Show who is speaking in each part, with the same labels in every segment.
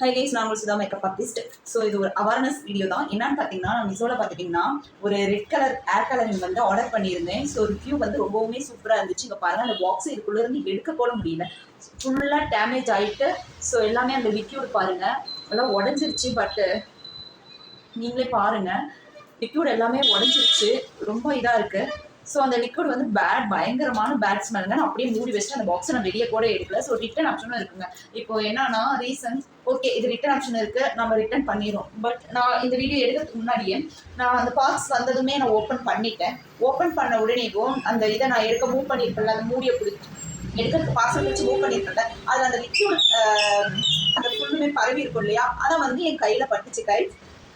Speaker 1: Hi guys நான் Sudha makeup artist so இது ஒரு அவேர்னஸ் வீடியோ தான். என்னன்னு பார்த்தீங்கன்னா நான் மிசோல பார்த்துட்டிங்கன்னா ஒரு ரெட் கலர் ஏர் கலரிங் வந்து ஆர்டர் பண்ணியிருந்தேன். ஸோ ரிவ்யூ வந்து ரொம்பவுமே சூப்பராக இருந்துச்சு. இங்கே பாருங்கள் அந்த பாக்ஸ் இதுக்குள்ளே இருந்து எடுக்க கூட முடியல. ஃபுல்லாக டேமேஜ் ஆகிட்டு ஸோ எல்லாமே அந்த லிக்யூட் பாருங்கள் எல்லாம் உடஞ்சிருச்சு பட்டு நீங்களே பாருங்கள் லிக்யூட் எல்லாமே உடஞ்சிருச்சு. ரொம்ப இதாக இருக்குது ஸோ அந்த லிக்விட் வந்து பேட் பயங்கரமான பேட் ஸ்மெல்ங்க நான் அப்படியே மூடி வச்சுட்டு அந்த பாக்ஸை நான் வெளியே கூட எடுக்கல. ஸோ ரிட்டன் ஆப்ஷனும் இருக்குங்க. இப்போ என்னன்னா ரீசன் ஓகே இது ரிட்டன் ஆப்ஷன் இருக்கு. நம்ம ரிட்டன் பண்ணிடுறோம். பட் நான் இந்த வீடியோ எடுக்கிறதுக்கு முன்னாடியே நான் அந்த பாக்ஸ் வந்ததுமே நான் ஓப்பன் பண்ணிட்டேன். ஓப்பன் பண்ண உடனேவும் அந்த இதை நான் எடுக்க மூவ் பண்ணியிருப்பேன்ல அந்த மூடியை பிடிச்சி எடுக்கிறதுக்கு பார்சல் வச்சு மூவ் பண்ணியிருப்பேன் அதில் அந்த லிக்யூட் அந்த ஃபுல்லுமே பரவி இருக்கும் இல்லையா? அதை வந்து என் கையில் பட்டுச்சு கை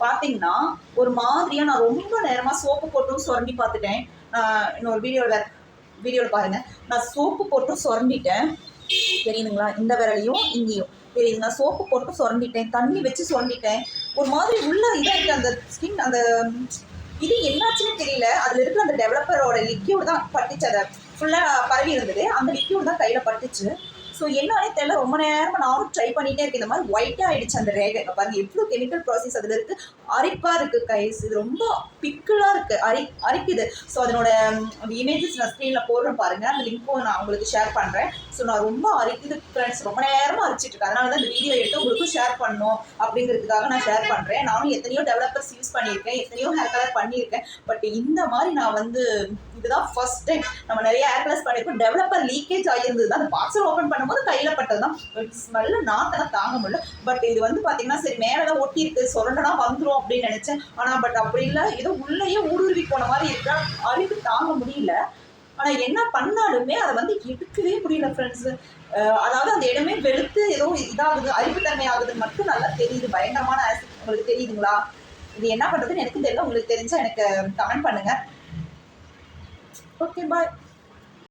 Speaker 1: பார்த்தீங்கன்னா ஒரு மாதிரியா நான் ரொம்ப நேரமாக சோப்பு போட்டும் சுரண்டி பார்த்துட்டேன் இன்னொரு வீடியோவில் வீடியோவில் பாருங்க. நான் சோப்பு போட்டும் சுரண்டிட்டேன். தெரியுதுங்களா? இந்த விரலையும் இங்கேயும். தெரியுதுங்களா சோப்பு போட்டு சுரண்டிட்டேன். தண்ணி வச்சு சுரண்டிட்டேன். ஒரு மாதிரி உள்ள இதாகிட்டு அந்த ஸ்கின் அந்த இது என்னாச்சுன்னு தெரியல. அதில் இருக்கிற அந்த டெவலப்பரோட லிக்யூட் தான் பட்டுச்சு. அதை ஃபுல்லாக பரவி இருந்தது. அந்த லிக்யூட் தான் கையில் பட்டுச்சு. ஸோ என்னன்னே தெரியல ரொம்ப நேரமாக நானும் ட்ரை பண்ணிட்டே இருக்கேன். இந்த மாதிரி ஒயிட்டாக ஆயிடுச்சு அந்த ரேகை. பாருங்கள் பாருங்க எவ்வளோ கெமிக்கல் ப்ராசஸ் அதில் இருக்கு. அரிப்பாக இருக்கு கைஸ் இது ரொம்ப பிக்கிளாக இருக்கு. அரி அரிக்குது. ஸோ அதனோட இமேஜஸ் நான் ஸ்க்ரீனில் போடுறேன் பாருங்க. அந்த லிங்க்கும் நான் உங்களுக்கு ஷேர் பண்ணுறேன் ஸோ நான் ரொம்ப அரிக்குது ஃப்ரெண்ட்ஸ் ரொம்ப நேரமாக அரிச்சிட்டு இருக்கேன். அதனால தான் இந்த வீடியோ எடுத்து உங்களுக்கும் ஷேர் பண்ணணும் அப்படிங்கிறதுக்காக நான் ஷேர் பண்ணுறேன் நானும் எத்தனையோ டெவலப்பர்ஸ் யூஸ் பண்ணியிருக்கேன். எத்தனையோ ஹேர் கலர் பண்ணியிருக்கேன். பட் இந்த மாதிரி நான் வந்து இதுதான் ஃபர்ஸ்ட் டைம் நம்ம நிறைய ஹேர் கலர்ஸ் பண்ணியிருக்கோம். டெவலப்பர் லீக்கேஜ் ஆகியிருந்தது தான். அந்த பாக்ஸில் ஓப்பன் பண்ணும்போது கையில் பட்டது தான். ஸ்மெல்லு நாத்தெல்லாம் தாங்க முடியல. பட் இது வந்து பார்த்தீங்கன்னா சரி மேலே ஒட்டி இருக்கு சொரண்டனா வந்துடும் அப்படின்னு நினச்சேன். ஆனால் பட் அப்படி இல்லை. ஏதோ உள்ளேயே ஊடுருவி போன மாதிரி இருக்கா. அறிவு தாங்க முடியல. ஆனால் என்ன பண்ணாலுமே அதை வந்து எடுக்கவே முடியல ஃப்ரெண்ட்ஸு அதாவது அந்த இடமே வெளுத்து ஏதோ இதாகுது அறிவுத்தன்மை ஆகுதுன்னு மட்டும் நல்லா தெரியுது. பயங்கரமான ஆசிட் உங்களுக்கு தெரியுதுங்களா? இது என்ன பண்ணுறதுன்னு எனக்கு தெரியல. உங்களுக்கு தெரிஞ்சா எனக்கு கமெண்ட் பண்ணுங்கள் ஓகே பாய்